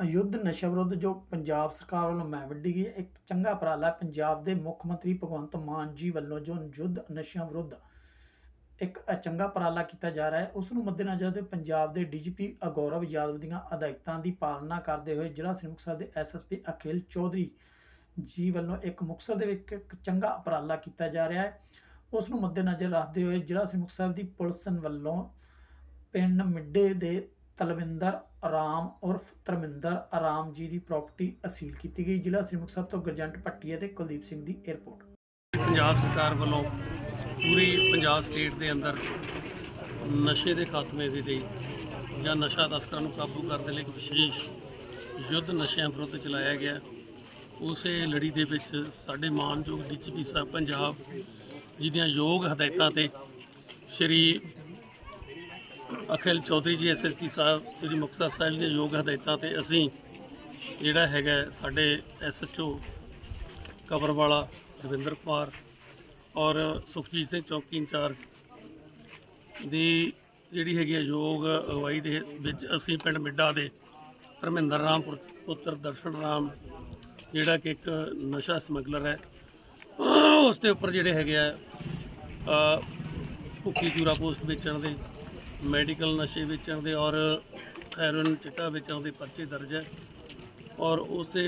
ਯੁੱਧ ਨਸ਼ਾ ਵਿਰੁੱਧ ਜੋ ਪੰਜਾਬ ਸਰਕਾਰ ਵੱਲੋਂ ਮੈਂ ਵੱਡੀ ਗਈ ਹੈ, ਇੱਕ ਚੰਗਾ ਉਪਰਾਲਾ ਪੰਜਾਬ ਦੇ ਮੁੱਖ ਮੰਤਰੀ ਭਗਵੰਤ ਮਾਨ ਜੀ ਵੱਲੋਂ ਜੋ ਯੁੱਧ ਨਸ਼ਿਆਂ ਵਿਰੁੱਧ ਇੱਕ ਚੰਗਾ ਉਪਰਾਲਾ ਕੀਤਾ ਜਾ ਰਿਹਾ ਹੈ ਉਸ ਨੂੰ ਮੱਦੇਨਜ਼ਰ ਰੱਖਦੇ ਹੋਏ ਪੰਜਾਬ ਦੇ ਡੀਜੀਪੀ ਅਗੌਰਵ ਯਾਦਵ ਦੀਆਂ ਹਦਾਇਤਾਂ ਦੀ ਪਾਲਣਾ ਕਰਦੇ ਹੋਏ ਜ਼ਿਲ੍ਹਾ ਸ੍ਰੀ ਮੁਕਤਸਰ ਦੇ ਐਸਐਸਪੀ ਅਖਿਲ ਚੌਧਰੀ ਜੀ ਵੱਲੋਂ ਇੱਕ ਮੁਕਤਸਰ ਦੇ ਵਿੱਚ ਇੱਕ ਚੰਗਾ ਉਪਰਾਲਾ ਕੀਤਾ ਜਾ ਰਿਹਾ ਹੈ। ਉਸ ਨੂੰ ਮੱਦੇਨਜ਼ਰ ਰੱਖਦੇ ਹੋਏ ਜ਼ਿਲ੍ਹਾ ਸ੍ਰੀ ਮੁਕਤਸਰ ਦੀ ਪੁਲਿਸ ਵੱਲੋਂ ਪਿੰਡ ਮਿੱਡੇ ਦੇ ਤਲਵਿੰਦਰ ਆਰਾਮ ਉਰਫ ਧਰਮਿੰਦਰ ਆਰਾਮ ਜੀ ਦੀ ਪ੍ਰਾਪਰਟੀ ਅਸੀਲ ਕੀਤੀ ਗਈ, ਜ਼ਿਲ੍ਹਾ ਸ੍ਰੀ ਮੁਕਤਸਰ ਤੋਂ ਗਰਜੰਟ ਭੱਟੀ ਅਤੇ ਕੁਲਦੀਪ ਸਿੰਘ ਦੀ 에ਅਰਪੋਰਟ ਪੰਜਾਬ ਸਰਕਾਰ ਵੱਲੋਂ ਪੂਰੀ ਪੰਜਾਬ ਸਟੇਟ ਦੇ ਅੰਦਰ ਨਸ਼ੇ ਦੇ ਖਾਤਮੇ ਦੇ ਲਈ ਜਾਂ ਨਸ਼ਾ ਤਸਕਰਾਂ ਨੂੰ ਕਾਬੂ ਕਰਨ ਦੇ ਲਈ ਇੱਕ ਵਿਸ਼ੇਸ਼ ਯੁੱਧ ਨਸ਼ਿਆਂ ਵਿਰੁੱਧ ਚਲਾਇਆ ਗਿਆ। ਉਸੇ ਲੜੀ ਦੇ ਵਿੱਚ ਸਾਡੇ ਮਾਨਯੋਗ ਡੀਜੀਪੀ ਸਾਹਿਬ, ਪੰਜਾਬ ਜੀ ਦੀਆਂ ਯੋਗ ਹਦਾਇਤਾਂ ਤੇ ਸ਼੍ਰੀ ਅਖਿਲ ਚੌਧਰੀ ਜੀ ਐਸਐਸਪੀ ਸਾਹਿਬ, ਸ੍ਰੀ ਮੁਕਤਸਰ ਸਾਹਿਬ ਦੀਆਂ ਯੋਗ ਹਦਾਇਤਾਂ ਤੇ ਅਸੀਂ ਜਿਹੜਾ ਹੈਗਾ ਸਾਡੇ ਐਸਐਚਓ ਕਬਰਵਾਲਾ ਰਵਿੰਦਰ ਕੁਮਾਰ ਔਰ ਸੁਖਜੀਤ ਸਿੰਘ ਚੌਕੀ ਇੰਚਾਰਜ ਦੀ ਜਿਹੜੀ ਹੈਗੀ ਆ ਯੋਗ ਅਗਵਾਈ ਦੇ ਵਿੱਚ ਅਸੀਂ ਪਿੰਡ ਮਿੱਡਾ ਦੇ ਧਰਮਿੰਦਰ ਰਾਮ ਪੁੱਤਰ ਦਰਸ਼ਨ ਰਾਮ ਜਿਹੜਾ ਕਿ ਇੱਕ ਨਸ਼ਾ ਸਮਗਲਰ ਹੈ, ਉਸ ਦੇ ਉੱਪਰ ਜਿਹੜੇ ਹੈਗੇ ਆ ਭੁੱਖੀ ਚੂਰਾ ਪੋਸਟ ਵੇਚਣ ਦੇ ਮੈਡੀਕਲ ਨਸ਼ੇ ਵੇਚਣ ਦੇ ਔਰ ਹੈਰੋਇਨ ਚਿੱਟਾ ਵੇਚਣ ਦੇ ਪਰਚੇ ਦਰਜ ਹੈ ਔਰ ਉਸੇ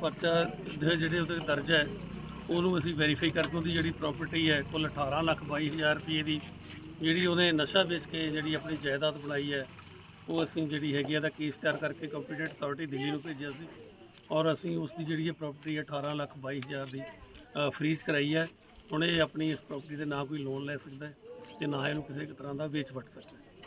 ਪਰਚਾ ਦੇ ਜਿਹੜੇ ਉਹਦੇ ਦਰਜ ਹੈ, ਉਹਨੂੰ ਅਸੀਂ ਵੈਰੀਫਾਈ ਕਰਕੇ ਉਹਦੀ ਜਿਹੜੀ ਪ੍ਰਾਪਰਟੀ ਹੈ, ਕੁੱਲ 18 ਲੱਖ 22 ਹਜ਼ਾਰ ਰੁਪਏ ਦੀ ਜਿਹੜੀ ਉਹਨੇ ਨਸ਼ਾ ਵੇਚ ਕੇ ਜਿਹੜੀ ਆਪਣੀ ਜਾਇਦਾਦ ਬਣਾਈ ਹੈ, ਉਹ ਅਸੀਂ ਜਿਹੜੀ ਹੈਗੀ ਆ ਦਾ ਕੇਸ ਤਿਆਰ ਕਰਕੇ ਕੰਪੀਟੈਂਟ ਅਥਾਰਟੀ ਦਿੱਲੀ ਨੂੰ ਭੇਜਿਆ ਸੀ ਔਰ ਅਸੀਂ ਉਸ ਦੀ ਜਿਹੜੀ ਇਹ ਪ੍ਰਾਪਰਟੀ ਹੈ 18 ਲੱਖ 22 ਹਜ਼ਾਰ ਦੀ ਫਰੀਜ਼ ਕਰਾਈ ਹੈ। ਹੁਣ ਇਹ ਆਪਣੀ ਇਸ ਪ੍ਰਾਪਰਟੀ ਦੇ ਨਾ ਕੋਈ ਲੋਨ ਲੈ ਸਕਦਾ ਹੈ ਤੇ ਨਾ ਇਹਨੂੰ ਕਿਸੇ ਇੱਕ ਤਰ੍ਹਾਂ ਦਾ ਵੇਚ ਵਟ ਸਕਦਾ ਹੈ।